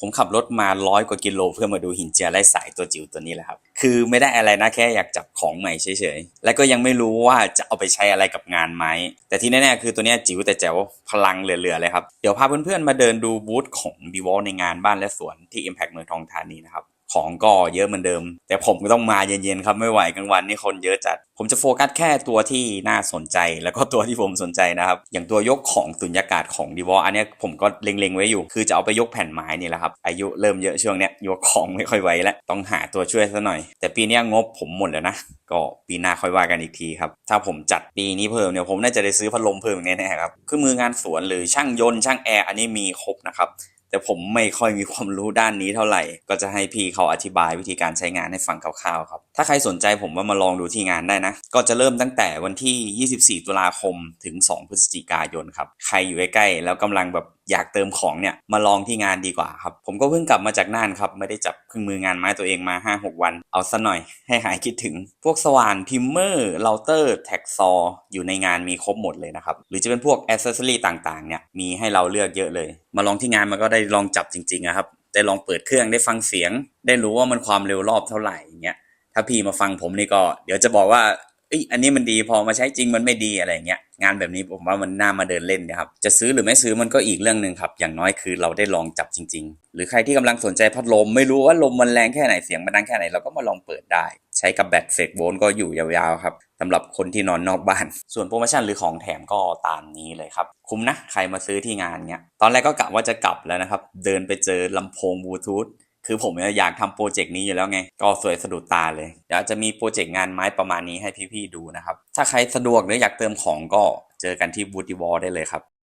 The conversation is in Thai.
ผมขับรถมาร้อยกว่ากิโลเพื่อมาดูหินเจียไร้สายตัวจิ๋วตัวนี้แหละครับ คือไม่ได้อะไรนะแค่อยากจับของใหม่เฉยๆ และก็ยังไม่รู้ว่าจะเอาไปใช้อะไรกับงานไหม แต่ที่แน่ๆคือตัวนี้จิ๋วแต่แจ๋วพลังเหลือๆเลยครับ เดี๋ยวพาเพื่อนๆมาเดินดูบูธของบีวอลในงานบ้านและสวนที่ Impact เมืองทองธานีนะครับ ของก็เยอะเหมือนเดิม แต่ผมก็ต้องมาเย็นๆครับไม่ไหวกลางวันนี่คนเยอะจัด ผมจะโฟกัสแค่ตัวที่น่าสนใจ แล้วก็ตัวที่ผมสนใจนะครับ อย่างตัวยกของสุญญากาศของดีวออันนี้ผมก็เล็งๆไว้อยู่ คือจะเอาไปยกแผ่นไม้นี่แหละครับ อายุเริ่มเยอะช่วงเนี้ยยกของไม่ค่อยไหวแล้ว ต้องหาตัวช่วยซะหน่อย แต่ปีนี้งบผมหมดแล้วนะ ก็ปีหน้าค่อยว่ากันอีกทีครับ ถ้าผมจัดปีนี้เพิ่มเนี่ยผมน่าจะได้ซื้อพัดลมเพิ่มแน่ๆครับเครื่องมืองานสวนหรือช่างยนต์ช่างแอร์อันนี้มีครบนะครับ แต่ผมไม่ค่อยมีความรู้ด้านนี้เท่าไหร่ ก็จะให้พี่เขาอธิบายวิธีการใช้งานให้ฟังคร่าวๆครับ ถ้าใครสนใจผมว่ามาลองดูที่งานได้นะ ก็จะเริ่มตั้งแต่วันที่ 24 ตุลาคมถึง 2 พฤศจิกายนครับ ใครอยู่ใกล้ๆแล้วกำลังแบบ อยากเติมของเนี่ยมาลองที่งานดีกว่าครับ ผมก็เพิ่งกลับมาจากน่านครับไม่ได้จับเครื่องมืองานไม้ตัวเองมา 5-6 วัน เอาซะหน่อยให้หายคิดถึง พวกสว่านพิมเมอร์เราเตอร์แท็กซออยู่ในงานมีครบหมดเลยนะครับ หรือจะเป็นพวกอ c เซสซอรี่ต่างๆเนี่ยมีให้เราเลือกเยอะเลย มาลองที่งานมันก็ได้ลองจับจริงๆนะครับได้ลองเปิดเครื่องได้ฟังเสียง ได้รู้ว่ามันความเร็วรอบเท่าไหร่อย่างเงี้ยถ้าพี่มาฟังผมนี่ก็ เดี๋ยวจะบอกว่า เอ้ยอันนี้มันดีพอมาใช้จริงมันไม่ดีอะไรเงี้ยงานแบบนี้ผมว่ามันน่ามาเดินเล่นนะครับจะซื้อหรือไม่ซื้อมันก็อีกเรื่องหนึ่งครับ อย่างน้อยคือเราได้ลองจับจริง ๆ หรือใครที่กำลังสนใจพัดลม ไม่รู้ว่าลมมันแรงแค่ไหนเสียงมันดังแค่ไหนเราก็มาลองเปิดได้ ใช้กับแบตเฟกโวลต์ก็อยู่ยาวๆครับสำหรับคนที่นอนนอกบ้าน ส่วนโปรโมชั่นหรือของแถมก็ตามนี้เลยครับ คุ้มนะใครมาซื้อที่งานเนี้ยตอนแรกก็กะว่าจะกลับแล้วนะครับเดินไปเจอลำโพงบลูทูธ คือผมอยากทำโปรเจกต์นี้อยู่แล้วไง ก็สวยสะดุดตาเลยเดี๋ยวอาจจะมีโปรเจกต์งานไม้ประมาณนี้ให้พี่ๆดูนะครับ ถ้าใครสะดวกหรืออยากเติมของก็เจอกันที่บูติวอลได้เลยครับ